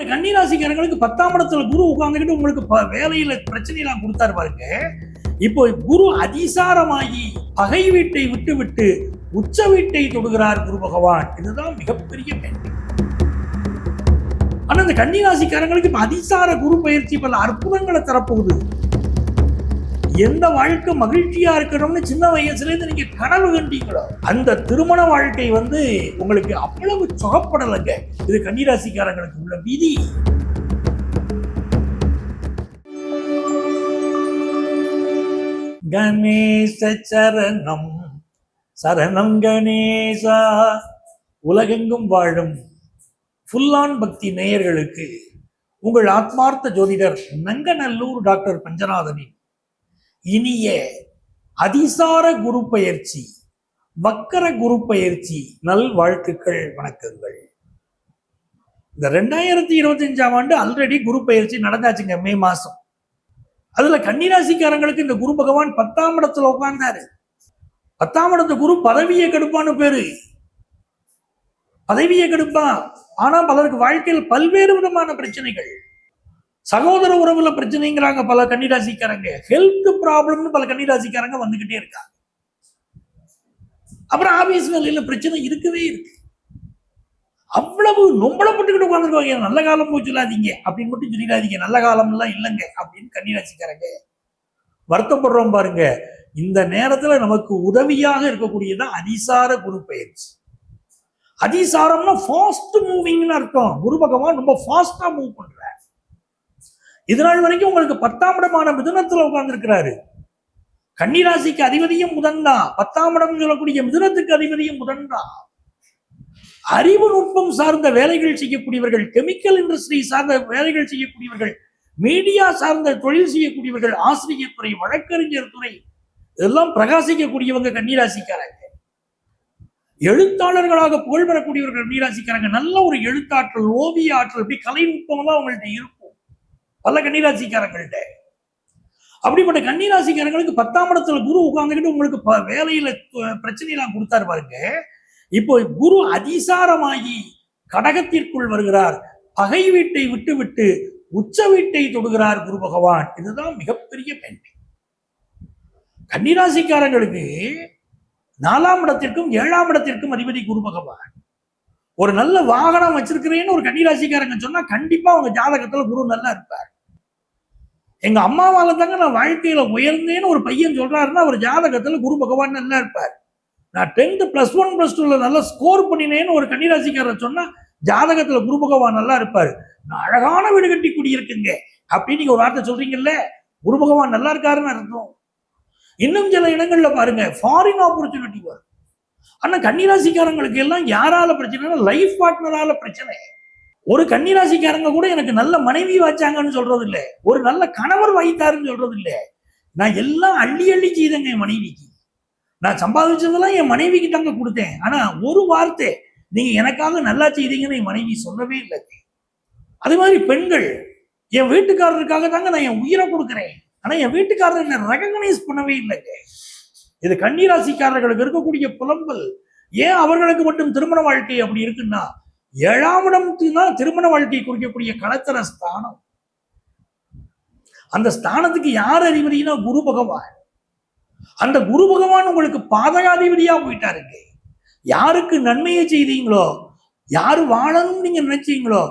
கன்னிராசிக்காரங்களுக்கு பத்தாம் இடத்துல குரு உட்கார்ந்துக்கிட்டு உங்களுக்கு வேலையில பிரச்சனை எல்லாம் கொடுத்தாரு பாருங்க. இப்போ குரு அதிசாரமாகி பகை வீட்டை விட்டு விட்டு உச்ச வீட்டை தொடுகிறார் குரு பகவான். இதுதான் மிகப்பெரிய மேன்மை ஆனா இந்த கன்னிராசிக்காரங்களுக்கு இப்ப அதிசார குரு பயிற்சி பல அற்புதங்களை தரப்போகுது. எந்த வாழ்க்கை மகிழ்ச்சியா இருக்கணும்னு சின்ன வயசுலேருந்து நீங்க கனவு கண்டீங்களோ அந்த திருமண வாழ்க்கை வந்து உங்களுக்கு அவ்வளவு சுகப்படலைங்க இது கன்னிராசிக்காரங்களுக்கு உள்ள விதி. கணேச சரணம். சரணம் கணேசா. உலகெங்கும் வாழும் ஃபுல்லான் பக்தி நேயர்களுக்கு உங்கள் ஆத்மார்த்த ஜோதிடர் நங்கநல்லூர் டாக்டர் பஞ்சநாதனின் இனிய அதிசார குரு பயிற்சி வக்கர குரு பயிற்சி. நல் வாழ்த்துக்கள் வணக்கங்கள். இந்த ரெண்டாயிரத்தி இருபத்தஞ்சாம் ஆண்டு ஆல்ரெடி குரு பயிற்சி நடந்தாச்சுங்க மே மாசம். அதுல கன்னிராசிக்காரங்களுக்கு இந்த குரு பகவான் பத்தாம் இடத்துல உட்கார்ந்தாரு. பத்தாம் இடத்து குரு பதவியை கெடுப்பான்னு பேரு. பதவியை கெடுப்பான். ஆனா பலருக்கு வாழ்க்கையில் பல்வேறு விதமான பிரச்சனைகள். சகோதர உறவுல பிரச்சனைங்கிறாங்க பல கன்னிராசிக்காரங்க. ஹெல்த் ப்ராப்ளம்னு பல கன்னிராசிக்காரங்க வந்துகிட்டே இருக்காங்க. அப்புறம் ஆபீஸ் வேலையில பிரச்சனை இருக்கவே இருக்கு. அவ்வளவு நொம்பளப்பட்டுக்கிட்டு உட்காந்துருக்காங்க நல்ல காலம் போய் சொல்லாதீங்க. அப்படின்னு மட்டும் சொல்லிடாதீங்க. நல்ல காலம் எல்லாம் இல்லைங்க. அப்படின்னு கன்னிராசிக்காரங்க வருத்தப்படுறோம் பாருங்க. இந்த நேரத்துல நமக்கு உதவியாக இருக்கக்கூடியதான் அதிசார குரு பயிற்சி. அதிசாரம்னா ஃபாஸ்ட் மூவிங்னு அர்த்தம். குரு பகவான் ரொம்ப ஃபாஸ்டா மூவ் பண்ற இது நாள் வரைக்கும் உங்களுக்கு பத்தாம் இடமான மிதுனத்துல உட்கார்ந்துருக்கிறாரு. கன்னிராசிக்கு அதிபதியும் முதன் தான் பத்தாம் இடம் சொல்லக்கூடிய மிதுனத்துக்கு அதிபதியும் முதன் தான் அறிவு நுட்பம் சார்ந்த வேலைகள் செய்யக்கூடியவர்கள் கெமிக்கல் இண்டஸ்ட்ரி சார்ந்த வேலைகள் செய்யக்கூடியவர்கள் மீடியா சார்ந்த தொழில் செய்யக்கூடியவர்கள் ஆசிரியர் துறை வழக்கறிஞர் துறை இதெல்லாம் பிரகாசிக்கக்கூடியவங்க கன்னிராசிக்காரங்க. எழுத்தாளர்களாக புகழ் பெறக்கூடியவர்கள் கன்னிராசிக்காரங்க. நல்ல ஒரு எழுத்தாற்றல் ஓவிய ஆற்றல் இப்படி கலைநுட்பம்லாம் அவங்கள்ட்ட இருக்கும். பல கன்னிராசிக்காரங்கள்ட்ட. அப்படிப்பட்ட கன்னிராசிக்காரங்களுக்கு பத்தாம் இடத்துல குரு உட்கார்ந்துக்கிட்டு உங்களுக்கு ப- வேலையில பிரச்சனையெல்லாம் பிரச்சனை எல்லாம் கொடுத்தாரு பாருங்க. இப்போ குரு அதிசாரமாகி கடகத்திற்குள் வருகிறார். பகை வீட்டை விட்டு விட்டு உச்ச வீட்டை தொடுகிறார் குரு பகவான். இதுதான் மிகப்பெரிய பெண்மை கன்னிராசிக்காரங்களுக்கு நாலாம் இடத்திற்கும் ஏழாம் இடத்திற்கும் அதிபதி குரு பகவான். ஒரு நல்ல வாகனம் வச்சிருக்கிறேன்னு ஒரு கன்னிராசிக்காரங்க சொன்னா கண்டிப்பா அவங்க ஜாதகத்துல குரு நல்லா இருப்பார். எங்க அம்மாவால தாங்க நான் வாழ்க்கையில உயர்ந்தேன்னு ஒரு பையன் சொல்றாருன்னா அவர் ஜாதகத்துல குரு பகவான் நல்லா இருப்பார். நான் டென்த் பிளஸ் ஒன் பிளஸ் டூல நல்லா ஸ்கோர் பண்ணினேன்னு ஒரு கன்னிராசிக்காரர் சொன்னா ஜாதகத்துல குரு பகவான் நல்லா இருப்பார். நான் அழகான வீடு கட்டி குடியிருக்குங்க. அப்படின்னு நீங்க ஒரு வார்த்தை சொல்றீங்கல்ல குரு பகவான் நல்லா இருக்காருன்னு அர்த்தம். இன்னும் சில இடங்கள்ல பாருங்க ஃபாரின் ஆப்பர்ச்சுனிட்டி வரும். ஆனா கன்னிராசிக்காரங்களுக்கு எல்லாம் யாரால பிரச்சனைனா லைஃப் பார்ட்னரால பிரச்சனை. ஒரு கன்னிராசிக்காரங்க கூட எனக்கு நல்ல மனைவி வச்சாங்கன்னு சொல்றது இல்ல ஒரு நல்ல கணவர் வாய்த்தாருன்னு சொல்றது இல்ல நான் எல்லாம் அள்ளி அள்ளி செய்தேங்க என் மனைவிக்கு. நான் சம்பாதிச்சதெல்லாம் என் மனைவிக்கு தாங்க கொடுத்தேன். ஆனா ஒரு வார்த்தை நீங்க எனக்காக நல்லா செய்தீங்கன்னு என் மனைவி சொல்லவே இல்லை. அதே மாதிரி பெண்கள் என் வீட்டுக்காரருக்காக தாங்க நான் என் உயிரை கொடுக்குறேன். ஆனா என் வீட்டுக்காரர் என்ன ரெகக்னைஸ் பண்ணவே இல்லைங்க இது கன்னிராசிக்காரர்களுக்கு இருக்கக்கூடிய புலம்பல். ஏன் அவர்களுக்கு மட்டும் திருமண வாழ்க்கை அப்படி இருக்குன்னா ஏழாம் இடம் தான் திருமண வாழ்க்கையை குறிக்கக்கூடிய களத்திர ஸ்தானம். அந்த ஸ்தானத்துக்கு யார் அதிபதினா குரு பகவான். அந்த குரு பகவான் உங்களுக்கு பாதகாதிபதியா போயிட்டாருங்க யாருக்கு நன்மையை செய்தீங்களோ யாரு வாழணும்னு நீங்க நினைச்சீங்களோ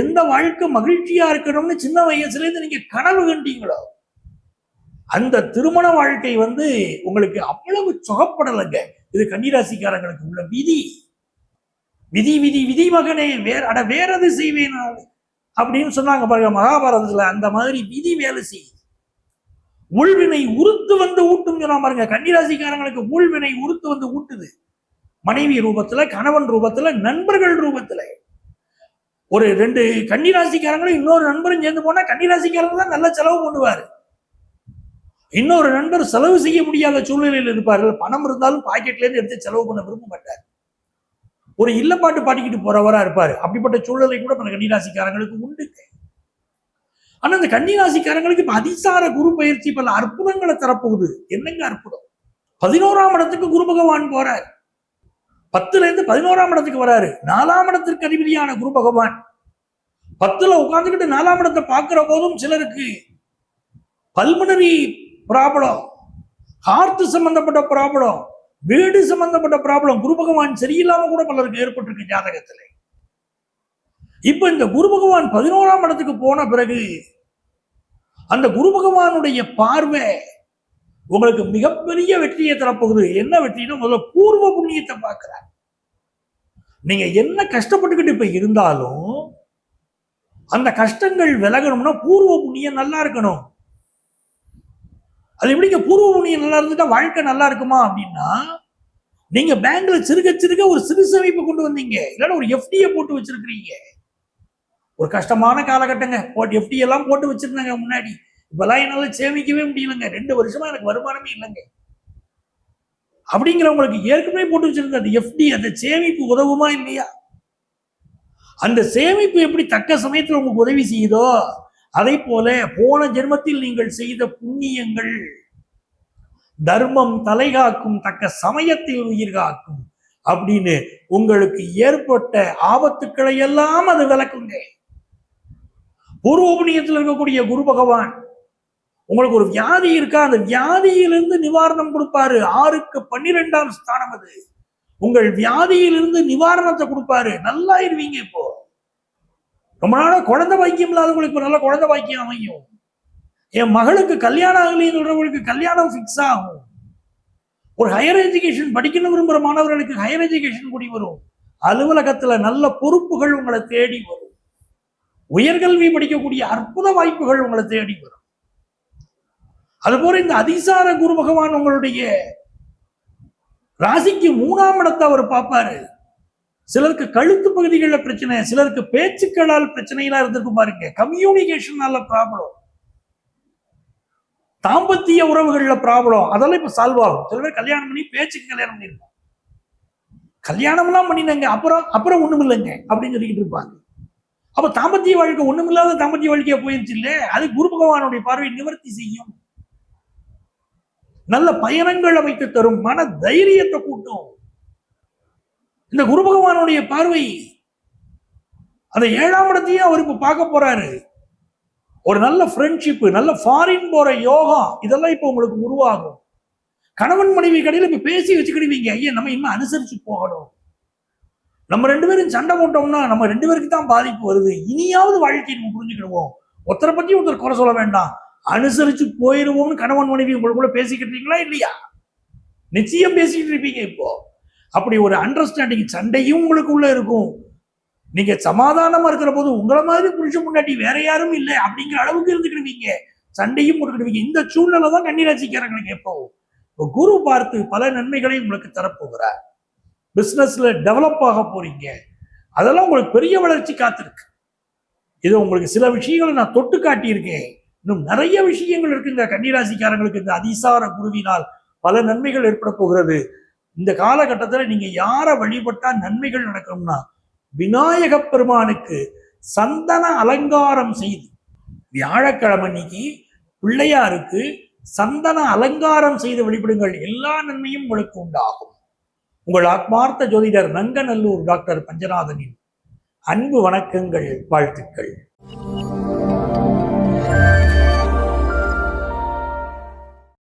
எந்த வாழ்க்கை மகிழ்ச்சியா இருக்கணும்னு சின்ன வயசுல இருந்து நீங்க கனவு கண்டீங்களோ அந்த திருமண வாழ்க்கை வந்து உங்களுக்கு அவ்வளவு சுகப்படலைங்க. இது கன்னிராசிக்காரங்களுக்கு உள்ள விதி. விதி விதி விதி மகனே வேற அட வேற எது செய்வேன் நான்? அப்படின்னு சொன்னாங்க பாருங்க மகாபாரதத்தில் அந்த மாதிரி விதி வேலை செய்யுது. உள்வினை உறுத்து வந்து ஊட்டும் சொன்னா பாருங்க கன்னிராசிக்காரங்களுக்கு உள்வினை உறுத்து வந்து ஊட்டுது. மனைவி ரூபத்துல கணவன் ரூபத்துல நண்பர்கள் ரூபத்துல. ஒரு ரெண்டு கன்னிராசிக்காரங்களும் இன்னொரு நண்பரும் சேர்ந்து போனா கன்னிராசிக்காரங்க தான் நல்ல செலவு பண்ணுவார். இன்னொரு நண்பர் செலவு செய்ய முடியாத சூழ்நிலையில் இருப்பார்கள். பணம் இருந்தாலும் பாக்கெட்லேருந்து எடுத்து செலவு பண்ண விரும்ப மாட்டார் ஒரு இல்லப்பாட்டு பாடிக்கிட்டு போறவரா இருப்பாரு. அப்படிப்பட்ட சூழலை கூட பல கன்னிராசிக்காரங்களுக்கு உண்டு. ஆனா இந்த கன்னிராசிக்காரங்களுக்கு இப்போ அதிசார குரு பயிற்சி பல அற்புதங்களை தரப்போகுது. என்னங்க அற்புதம்? பதினோராம் இடத்துக்கு குரு பகவான் போறார். பத்துல இருந்து பதினோராம் இடத்துக்கு வராரு. நாலாம் இடத்திற்கு அதிபதியான குரு பகவான். பத்துல உட்கார்ந்துக்கிட்டு நாலாம் இடத்தை பார்க்கிற போதும் சிலருக்கு பல்மனரி ப்ராப்ளம் ஹார்ட் சம்பந்தப்பட்ட ப்ராப்ளம் வீடு சம்பந்தப்பட்ட ப்ராப்ளம் குரு பகவான் சரியில்லாம கூட பலருக்கு ஏற்பட்டிருக்கு ஜாதகத்துல. இப்ப இந்த குரு பகவான் பதினோராம் இடத்துக்கு போன பிறகு அந்த குரு பகவானுடைய பார்வை உங்களுக்கு மிகப்பெரிய வெற்றியை தரப்போகுது. என்ன வெற்றினா முதல்ல பூர்வ புண்ணியத்தை பார்க்கிறார். நீங்க என்ன கஷ்டப்பட்டுக்கிட்டு இப்ப இருந்தாலும் அந்த கஷ்டங்கள் விலகணும்னா பூர்வ புண்ணியம் நல்லா இருக்கணும். அது எப்படிங்க? பூர்வ புண்ணியம் நல்லா இருந்துட்டா வாழ்க்கை நல்லா இருக்குமா அப்படின்னா நீங்க பேங்க்ல சிறுக சிறுக ஒரு சிறு சேமிப்பு கொண்டு வந்தீங்க. இல்லைன்னா ஒரு எஃப்டியை போட்டு வச்சிருக்கிறீங்க. ஒரு கஷ்டமான காலகட்டங்க. போட்டு எஃப்டி எல்லாம் போட்டு வச்சிருந்தாங்க முன்னாடி. இப்பெல்லாம் என்னால சேமிக்கவே முடியலங்க. ரெண்டு வருஷமா எனக்கு வருமானமே இல்லைங்க. அப்படிங்கிறவங்களுக்கு ஏற்கனவே போட்டு வச்சிருந்த அந்த எஃப்டி அந்த சேமிப்பு உதவுமா இல்லையா? அந்த சேமிப்பு எப்படி தக்க சமயத்தில் உங்களுக்கு உதவி செய்யுதோ அதை போல போன ஜென்மத்தில் நீங்கள் செய்த புண்ணியங்கள் தர்மம் தலைகாக்கும் தக்க சமயத்தில் உயிர் காக்கும் அப்படின்னு உங்களுக்கு ஏற்பட்ட ஆபத்துக்களை எல்லாம் அது விளக்குங்க. பூர்வ புண்ணியத்தில் இருக்கக்கூடிய குரு பகவான் உங்களுக்கு ஒரு வியாதி இருக்கா? அந்த வியாதியிலிருந்து நிவாரணம் கொடுப்பாரு. ஆறுக்கு பன்னிரெண்டாம் ஸ்தானம் அது. உங்கள் வியாதியிலிருந்து நிவாரணத்தை கொடுப்பாரு. நல்லா இருவீங்க இப்போ. ரொம்ப நாளாக குழந்தை பாக்கியம் இல்லாதவங்களுக்கு இப்போ நல்ல குழந்தை பாக்கியம் அமையும். என் மகளுக்கு கல்யாணம் ஆகலைன்னு சொல்றவங்களுக்கு கல்யாணம் ஃபிக்ஸ் ஆகும். ஒரு ஹையர் எஜுகேஷன் படிக்கணும் விரும்புகிற மாணவர்களுக்கு ஹையர் எஜுகேஷன் கூடி வரும். அலுவலகத்துல நல்ல பொறுப்புகள் உங்களை தேடி வரும். உயர்கல்வி படிக்கக்கூடிய அற்புத வாய்ப்புகள் உங்களை தேடி வரும். அதுபோல இந்த அதிசார குரு பகவான் உங்களுடைய ராசிக்கு மூணாம் இடத்தை அவர் பார்ப்பாரு. சிலருக்கு கழுத்து பகுதிகளில் பிரச்சனை சிலருக்கு பேச்சுக்களால் பிரச்சனைகளா இருந்திருக்கும் பாருங்க. கம்யூனிகேஷனால ப்ராப்ளம் தாம்பத்திய உறவுகள்ல ப்ராப்ளம் அதெல்லாம் இப்ப சால்வ் ஆகும். சில பேர் கல்யாணம் பண்ணி பேச்சுக்கு கல்யாணம் பண்ணிருப்பாங்க. கல்யாணம்லாம் பண்ணினாங்க. அப்புறம் அப்புறம் ஒண்ணும் இல்லைங்க அப்படின்னு சொல்லிக்கிட்டு இருப்பாங்க. அப்ப தாம்பத்திய வாழ்க்கை ஒண்ணுமில்லாத தாம்பத்திய வாழ்க்கையா போயிருச்சு இல்ல அது குரு பகவானுடைய பார்வை நிவர்த்தி செய்யும். நல்ல பயணங்கள் அமைத்து தரும். மன தைரியத்தை கூட்டும். இந்த குரு பகவானுடைய பார்வை அந்த ஏழாம் இடத்தையும் அவர் இப்போ பார்க்க போறாரு. ஒரு நல்ல ஃப்ரெண்ட்ஷிப்பு நல்ல ஃபாரின் போற யோகா இதெல்லாம் இப்போ உங்களுக்கு உருவாகும். கணவன் மனைவி கடையில் இப்போ பேசி வச்சுக்கிடுவீங்க. ஐயா நம்ம இன்னும் அனுசரிச்சு போகணும். நம்ம ரெண்டு பேரும் சண்டை போட்டோம்னா நம்ம ரெண்டு பேருக்கு தான் பாதிப்பு வருது. இனியாவது வாழ்க்கையை நம்ம புரிஞ்சுக்கிடுவோம். ஒருத்தரை பத்தி ஒருத்தர் குறை சொல்ல வேண்டாம். அனுசரிச்சு போயிருவோம்னு கணவன் மனைவி உங்களுக்குள்ள பேசிக்கிட்டு இருக்கீங்களா இல்லையா? நிச்சயம் பேசிக்கிட்டு இருப்பீங்க இப்போ. அப்படி ஒரு அண்டர்ஸ்டாண்டிங் சண்டையும் உங்களுக்குள்ள இருக்கும். நீங்க சமாதானமா இருக்கிற போது உங்களை மாதிரி புருஷன் முன்னாடி வேற யாரும் இல்லை அப்படிங்கிற அளவுக்கு இருந்துக்கிடுவீங்க. சண்டையும் கொடுக்கிடுவீங்க இந்த சூழ்நிலை தான் கண்ணீராட்சிக்காரங்களுக்கு எப்போ இப்போ குரு பார்த்து பல நன்மைகளை உங்களுக்கு தரப்போகிறார். பிஸ்னஸ்ல டெவலப் ஆக போறீங்க. அதெல்லாம் உங்களுக்கு பெரிய வளர்ச்சி காத்திருக்கு. இது உங்களுக்கு சில விஷயங்களை நான் தொட்டு காட்டியிருக்கேன். இன்னும் நிறைய விஷயங்கள் இருக்குங்க கன்னிராசிக்காரங்களுக்கு. இந்த அதிசார குருவினால் பல நன்மைகள் ஏற்பட போகிறது. இந்த காலகட்டத்தில் நீங்க யாரை வழிபட்டா நன்மைகள் நடக்கணும்னா விநாயக பெருமானுக்கு சந்தன அலங்காரம் செய்து வியாழக்கிழமை அன்னைக்கு பிள்ளையாருக்கு சந்தன அலங்காரம் செய்து வழிபடுங்கள். எல்லா நன்மையும் உங்களுக்கு உண்டாகும். உங்கள் ஆத்மார்த்த ஜோதிடர் நங்கநல்லூர் டாக்டர் பஞ்சநாதனின் அன்பு வணக்கங்கள் வாழ்த்துக்கள்.